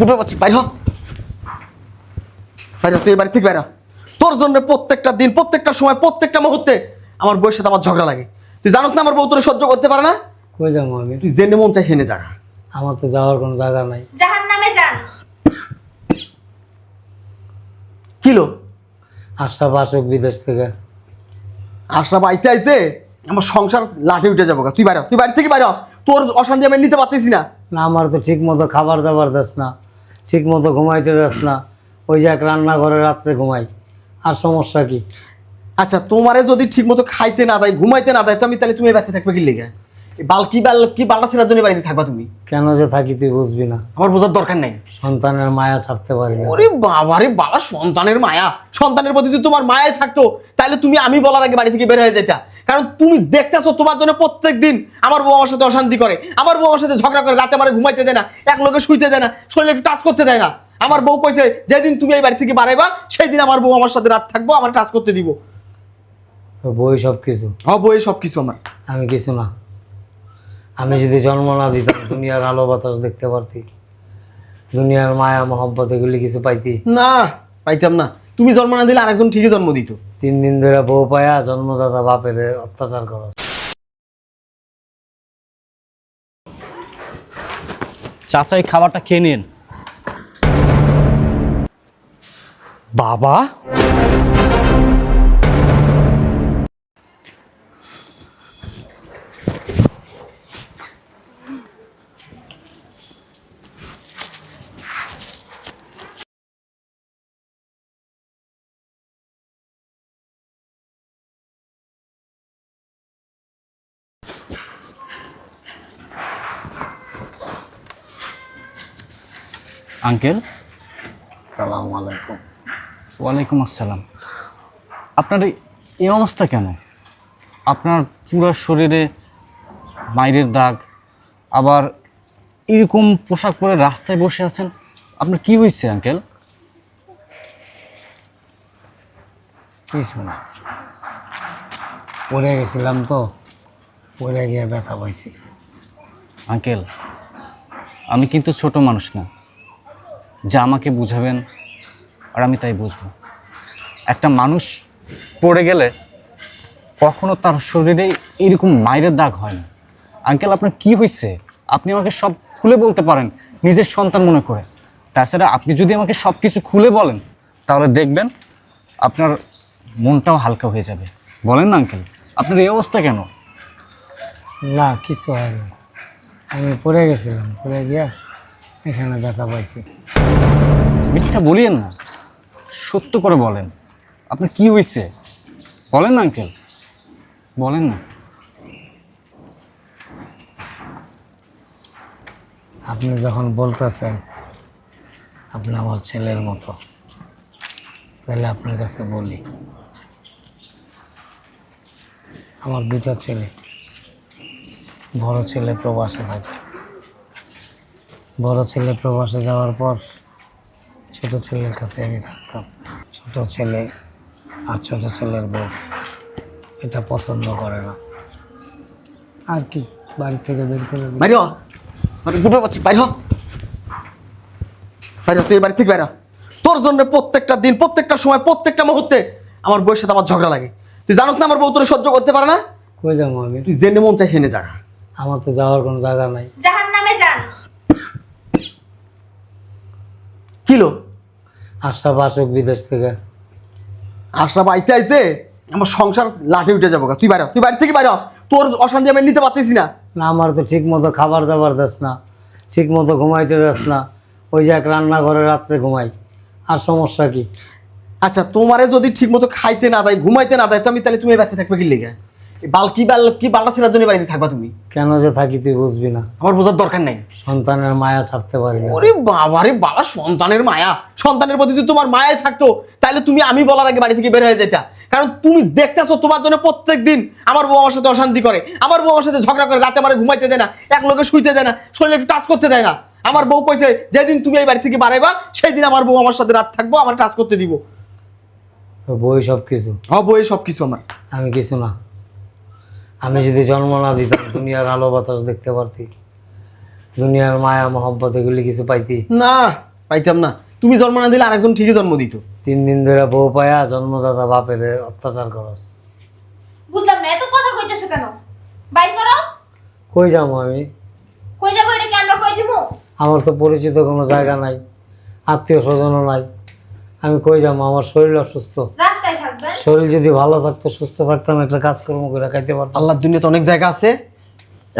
দুটো বাচ্চা বাইর হ। বাইর তুই বাড়ি থেকে বাইর তোর জন্য প্রত্যেকটা দিন প্রত্যেকটা সময় প্রত্যেকটা মুহূর্তে আমার বউয়ের সাথে আমার ঝগড়া লাগে। তুই জানোস না আমার বউ তোর সহ্য করতে পারে না? কই যাব আমি? তুই জেনে মন চাই হেনে জায়গা আমার তো যাওয়ার কোনো জায়গা নাই। জাহান নামে যান কিলো আশা আসুক বিদেশ থেকে। আশরাফ আইতে আইতে আমার সংসার লাঠে উঠে যাব তুই বাইর তুই বাড়ি থেকে বাইর তোর অশান্তি আমি নিতে পারতেছি না। না আমার তো ঠিক মতো খাবার দাবার দাস না। ঠিক মতো ঘুমাইতে দাস না। ওই যে এক রান্নাঘরে রাত্রে ঘুমাই। আর সমস্যা কি? আচ্ছা তোমারে যদি ঠিক মতো খাইতে না দেয় ঘুমাইতে না দেয় তো আমি তাহলে তুমি বাড়িতে থাকবে কি লেগে? এই বাল কি বাল কি বালটা ছেড়ার জন্য বাড়িতে থাকবা তুমি? কেন যে থাকি তুই বুঝবি না। আমার বোঝার দরকার নাই। সন্তানের মায়া ছাড়তে পারি না। ওরে বাবারে বাবা সন্তানের মায়া। সন্তানের প্রতি যদি তোমার মায়াই থাকতো তাহলে তুমি আমি বলার আগে বাড়ি থেকে বের হয়ে যেতা কারণ তুমি দেখতেছো তোমার জন্য প্রত্যেক দিন আমার বউ আমার সাথে অশান্তি করে। আমার বউ আমার সাথে ঝগড়া করে রাতে আমার ঘুমাইতে দেয় না এক লোকে শুইতে দেয় না শরীরে একটু টাচ করতে দেয় না। আমার বউ কইছে যেদিন তুমি এই বাড়ি থেকে বাড়াইবা সেই দিন আমার বউ আমার সাথে রাত থাকব আমার টাচ করতে দিব। বই সব কিছু হ্যাঁ বউয়ে সব কিছু আমার। আমি কিছু না। আমি যদি জন্ম না দিতাম দুনিয়ার আলো বাতাস দেখতে পারতি। দুনিয়ার মায়া মহব্বত এগুলি কিছু পাইতি। না পাইতাম না। তুমি জন্ম না দিলে আরেকজন ঠিকই জন্ম দিত। তিন দিন ধরে বউ পায়া জন্মদাতা বাপের অত্যাচার করো। চাচাই এই খাবারটা খেয়ে নিন। বাবা? আঙ্কেল। সালাম আলাইকুম। ওয়ালাইকুম আসসালাম। আপনার এই- অবস্থা কেন? আপনার পুরো শরীরে মাইরের দাগ আবার এরকম পোশাক পরে রাস্তায় বসে আছেন আপনার কি হয়েছে আঙ্কেল? কিছু না। পড়ে গেছিলাম তো পড়ে গিয়ে ব্যথা পাইছি। আঙ্কেল আমি কিন্তু ছোট মানুষ না। যা আমাকে বুঝাবেন আর আমি তাই বুঝব। একটা মানুষ পড়ে গেলে কখনো তার শরীরে এরকম মায়ের দাগ হয় না। আঙ্কেল, আপনার কি হয়েছে আপনি আমাকে সব খুলে বলতে পারেন, নিজের সন্তান মনে করে। তাছাড়া আপনি যদি আমাকে সব কিছু খুলে বলেন, তাহলে দেখবেন আপনার মনটাও হালকা হয়ে যাবে। বলেন না, আঙ্কেল, আপনার এই অবস্থা কেন? না, কিছু হয়নি। আমি পড়ে গেছিলাম, পড়ে গিয়া এখানে ব্যথা পাইছি। মিথ্যা বলিয়েন না, সত্য করে বলেন। আপনার কি হয়েছে বলেন না, আঙ্কেল। বলেন না। আপনি যখন বলতেছেন, আপনি আমার ছেলের মতো, তাহলে আপনার কাছে বলি, আমার দুটো ছেলে, বড় ছেলে প্রবাসে থাকে। বড় ছেলে প্রবাসে যাওয়ার পর ছোট ছেলের কাছে আমি থাকতাম ছোট ছেলে আর ছোট ছেলের বউ এটা পছন্দ করে না আর কি বাড়ি থেকে বের করে দিই। বাইরে হ। আরে দুটো বাচ্চা বাইর হ। বাইরে হ, তুই এই বাড়ি থেকে বাইর হ। তোর জন্য প্রত্যেকটা দিন প্রত্যেকটা সময় প্রত্যেকটা মুহূর্তে আমার বউয়ের সাথে আমার ঝগড়া লাগে তুই জানোস না আমার বউ তোর সহ্য করতে পারে না কই যাব আমি তুই জেনে মন চাই হেনে জায়গা আমার তো যাওয়ার কোনো জায়গা নাই জাহান নামে যান কিলো? আশরাফ আসুক বিদেশ থেকে। আশরাফ আইতে আইতে আমার সংসার লাঠে উঠে যাব তুই বাইর তুই বাড়ি থেকে বাইর। তোর অশান্তি আমি নিতে পারতেছি না। না আমার তো ঠিক মতো খাবার দাবার দাস না ঠিক মতো ঘুমাইতে দাস না। ওই যে এক রান্নাঘরে রাত্রে ঘুমাই। আর সমস্যা কি? আচ্ছা তোমারে যদি ঠিক মতো খাইতে না দেয় ঘুমাইতে না দেয় তো আমি তাহলে তুমি বাড়িতে থাকবে কি লেগে? বাল কি বাল কি বালটা ছেড়ার জন্য বাড়িতে থাকবা তুমি? কেন যে থাকি তুই বুঝবি না। আমার বোঝার দরকার নাই। সন্তানের মায়া ছাড়তে পারি না। ওরে বাবা সন্তানের মায়া। সন্তানের প্রতি যদি তোমার মায়াই থাকতো তাহলে তুমি আমি বলার আগে বাড়ি থেকে বের হয়ে যেতা কারণ তুমি দেখতেছো তোমার জন্য প্রত্যেক দিন আমার বউ আমার সাথে অশান্তি করে। আমার বউ আমার সাথে ঝগড়া করে রাতে আমার ঘুমাইতে দেয় না এক লোকে শুইতে দেয় না শরীরে একটু টাচ করতে দেয় না। আমার বউ কইছে যেদিন তুমি এই বাড়ি থেকে বাড়াইবা সেই দিন আমার বউ আমার সাথে রাত থাকব আমার টাচ করতে দিব। বই সব কিছু হ্যাঁ বই সব কিছু আমার। আমি কিছু না। আমি যদি জন্ম না দিতাম দুনিয়ার আলো বাতাস দেখতে পারতি। দুনিয়ার মায়া মহব্বত এগুলি কিছু পাইতি? না পাইতাম না। তুমি জন্ম না দিলে আরেকজন ঠিকই জন্ম দিত। তিন দিন ধরে বউ পায়া জন্মদাতা বাপের অত্যাচার করস। বুঝলাম না এত কথা কইতেছো কেন? বাইর করো। কই যাব আমি? কই যাব এটা কি আমরা কই দিমু? আমার তো পরিচিত কোনো জায়গা নাই আত্মীয় স্বজনও নাই। আমি কই যাব? আমার শরীর অসুস্থ। শরীর যদি ভালো থাকতো সুস্থ থাকতাম একটা কাজকর্ম করে খাইতে পারতাম। আল্লাহর দুনিয়াতে অনেক জায়গা আছে।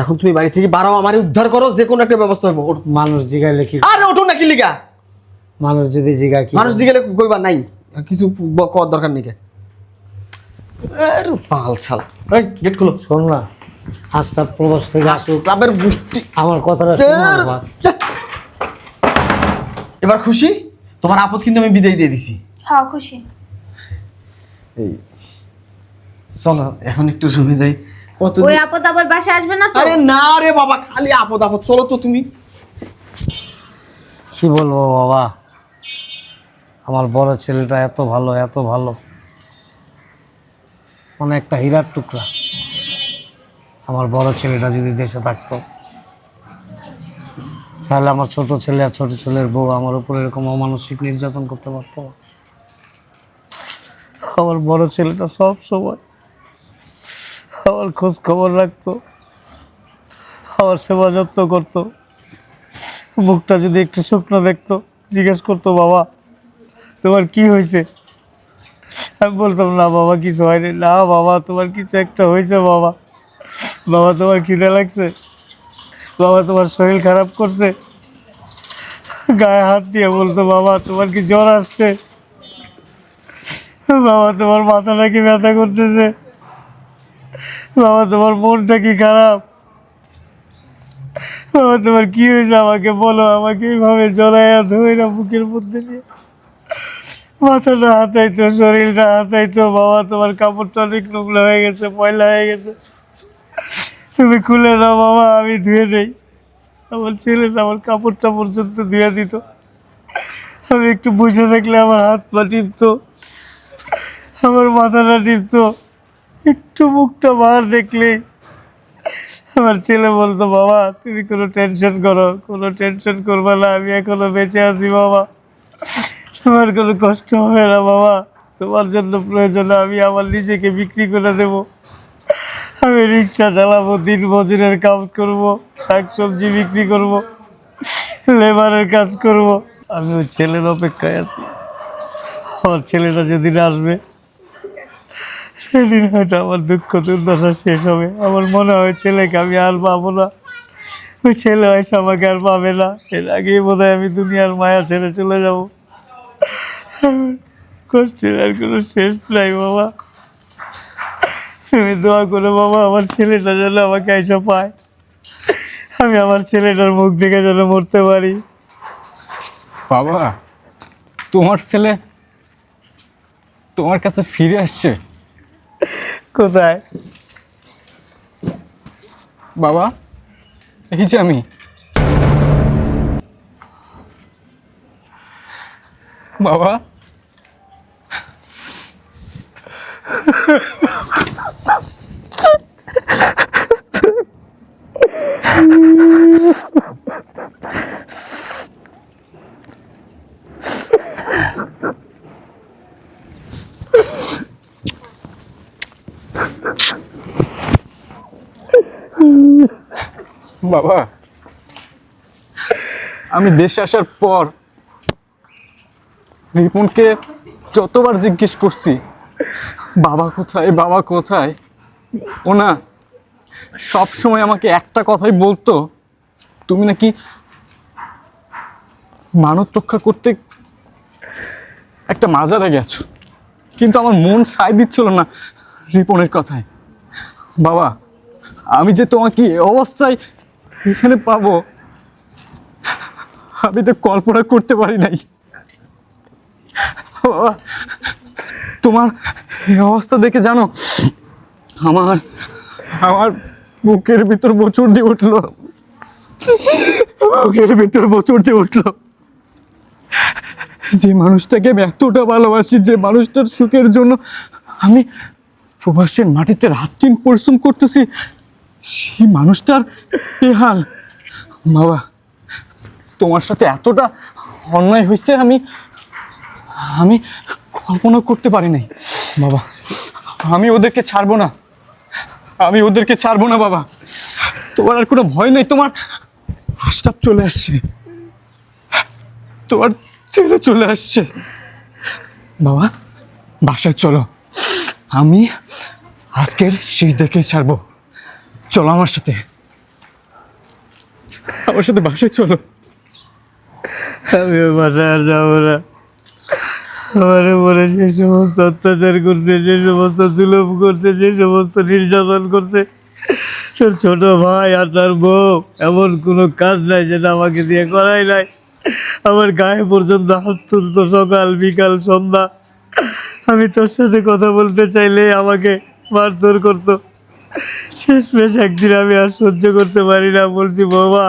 এখন তুমি বাড়ি থেকে বাড়াও আমার উদ্ধার করো যে কোনো একটা ব্যবস্থা ওঠো। মানুষ জিগাইলে কি আরে ওঠো না কি লিগা? মানুষ যদি জিগায় কি মানুষ জিগেলে কইবা নাই। কিছু করার দরকার নেই কে। আরে পাল শালা এই গেট খুলো। শোন না আজটা প্রবাস থেকে আসুক ক্লাবের গোষ্ঠী। আমার কথাটা শোন এবার খুশি? তোমার আপদ কিন্তু আমি বিদায় দিয়ে দিছি। হ্যাঁ খুশি। এই চলো এখন একটু রুমে যাই। কত ওই আপদ আবার বাসায় আসবে না তো? আরে না রে বাবা খালি আপদ আপদ চলো তো তুমি। কি বলব বাবা? আমার বড় ছেলেটা এত ভালো এত ভালো। মানে একটা হীরার টুকরা। আমার বড় ছেলেটা যদি দেশে থাকতো তাহলে আমার ছোট ছেলে আর ছোট ছেলের বউ আমার উপর এরকম অমানসিক নির্যাতন করতে পারতো না। আমার বড় ছেলেটা সব সময় আমার খোঁজ খবর রাখতো, আমার সেবা যত্ন করতো। মুখটা যদি একটু শুকনো দেখতো, জিজ্ঞেস করতো, বাবা, তোমার কি হয়েছে? আমি বলতাম, না, বাবা, কিছু হয়নি। না, বাবা, তোমার কিছু একটা হয়েছে, বাবা। বাবা, তোমার খিদে লাগছে? বাবা, তোমার শরীর খারাপ করছে। গায়ে হাত দিয়ে বলতো, বাবা, তোমার কি জ্বর আসছে? বাবা, তোমার মাথাটা কি ব্যথা করতেছে? বাবা, তোমার মনটা কি খারাপ? বাবা, তোমার কি হয়েছে? আমাকে বলো, আমাকে এইভাবে জড়াইয়া ধইরা বুকের মধ্যে নিয়ে। মাথাটা হাতাইতো, শরীরটা হাতাইতো। বাবা, তোমার কাপড়টা অনেক নোংরা হয়ে গেছে, ময়লা হয়ে গেছে। তুমি খুলে দাও বাবা, আমি ধুয়ে দেই। আমার ছেলেটা আমার কাপড়টা পর্যন্ত ধুয়ে দিত। আমি একটু বসে থাকলে আমার হাত পা টিপতো। আমার মাথাটা টিপতো। একটু মুখটা বার দেখলেই আমার ছেলে বলতো, বাবা, তুমি কোনো টেনশন করো, কোনো টেনশন করবে না, আমি এখনও বেঁচে আছি, বাবা। আমার কোনো কষ্ট হবে না, বাবা। তোমার জন্য প্রয়োজন, আমি আমার নিজেকে বিক্রি করে দেব। আমি রিক্সা চালাবো, দিন মজুরের কাজ করব শাক সবজি বিক্রি করব, লেবারের কাজ করব। আমি ওই ছেলের অপেক্ষায় আছি। আমার ছেলেটা যেদিন আসবে সেদিন হয়তো আমার দুঃখ দুর্দশা শেষ হবে। আমার মনে হয় ছেলেকে আমি আর পাবো না। ওই ছেলে হয়তো আমাকে আর পাবে না। এর আগেই বোধ আমি দুনিয়ার মায়া ছেড়ে চলে যাব। কষ্টের আর কোনো শেষ নাই বাবা। আমি দোয়া করে বাবা, আমার ছেলেটা যেন আমাকে এসে পায়। আমি আমার ছেলেটার মুখ দেখে যেন মরতে পারি। বাবা, তোমার ছেলে তোমার কাছে ফিরে আসছে। কোথায়? বাবা এই যে আমি। বাবা। বাবা। আমি দেশে আসার পর রিপনকে যতবার জিজ্ঞেস করছি, বাবা কোথায় বাবা কোথায়? ও না, সব সময় আমাকে একটা কথাই বলতো, তুমি নাকি মানত রক্ষা করতে একটা মাজারে গেছো? কিন্তু আমার মন সায় দিচ্ছিল না রিপনের কথায়। বাবা, আমি যে তোমাকে অবস্থায় এখানে পাবো। আমি তো কল্পনা করতে পারি নাই। তোমার অবস্থা দেখে জানো, আমার আমার বুকের ভিতর বছর দিয়ে উঠল। বুকের ভিতর বছর দিয়ে উঠল। যে মানুষটাকে আমি এতটা ভালোবাসি, যে মানুষটার সুখের জন্য আমি প্রবাসের মাটিতে রাত দিন পরিশ্রম করতেছি সেই মানুষটার হাল বাবা, তোমার সাথে এতটা অন্যায় হয়েছে আমি আমি কল্পনা করতে পারি নাই। বাবা, আমি ওদেরকে ছাড়বো না। আমি ওদেরকে ছাড়বো না, বাবা। তোমার আর কোনো ভয় নেই, তোমার আশরাফ চলে আসছে। তোমার ছেলে চলে আসছে। বাবা, বাসায় চলো। আমি আজকের শেষ দেখে ছাড়বো। চলো আমার সাথে। আমার সাথে বাসায় চলো। আমি বাসায় আর যাব না। আমার উপরে যে সমস্ত অত্যাচার করছে, যে সমস্ত জুলুম করছে, যে সমস্ত নির্যাতন করছে, তোর ছোট ভাই আর তার বউ, এমন কোনো কাজ নাই যেটা আমাকে দিয়ে করাই নাই। আমার গায়ে পর্যন্ত হাত তুলতো সকাল, বিকাল, সন্ধ্যা। আমি তোর সাথে কথা বলতে চাইলে আমাকে মারধর করতো। শেষমেশ একদিন আমি আর সহ্য করতে পারি না, বলছি, বাবা,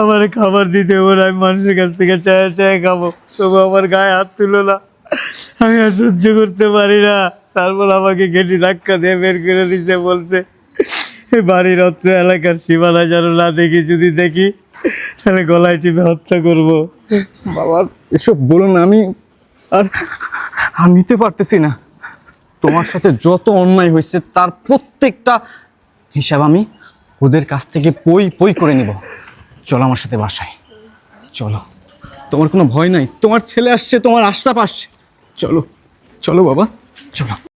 আমার খাবার দিতে ওর আমি মানুষের কাছ থেকে চায় চায় খাব। তবু আমার গায়ে হাত তুলো না। আমি আর সহ্য করতে পারি না। তারপর আমাকে গেটি ধাক্কা দিয়ে বের করে দিছে, বলছে এই বাড়ির অত্র এলাকার সীমানা যেন না দেখি, যদি দেখি, তাহলে গলায় টিপে হত্যা করব। বাবা, এসব বলুন আমি আর আর নিতে পারতেছি না। তোমার সাথে যত অন্যায় হয়েছে, তার প্রত্যেকটা হিসাব আমি ওদের কাছ থেকে পই পই করে নিব। চলো আমার সাথে বাসায়। চলো। তোমার কোনো ভয় নাই। তোমার ছেলে আসছে, তোমার আশ্রাপ আসছে। চলো। চলো বাবা। চলো।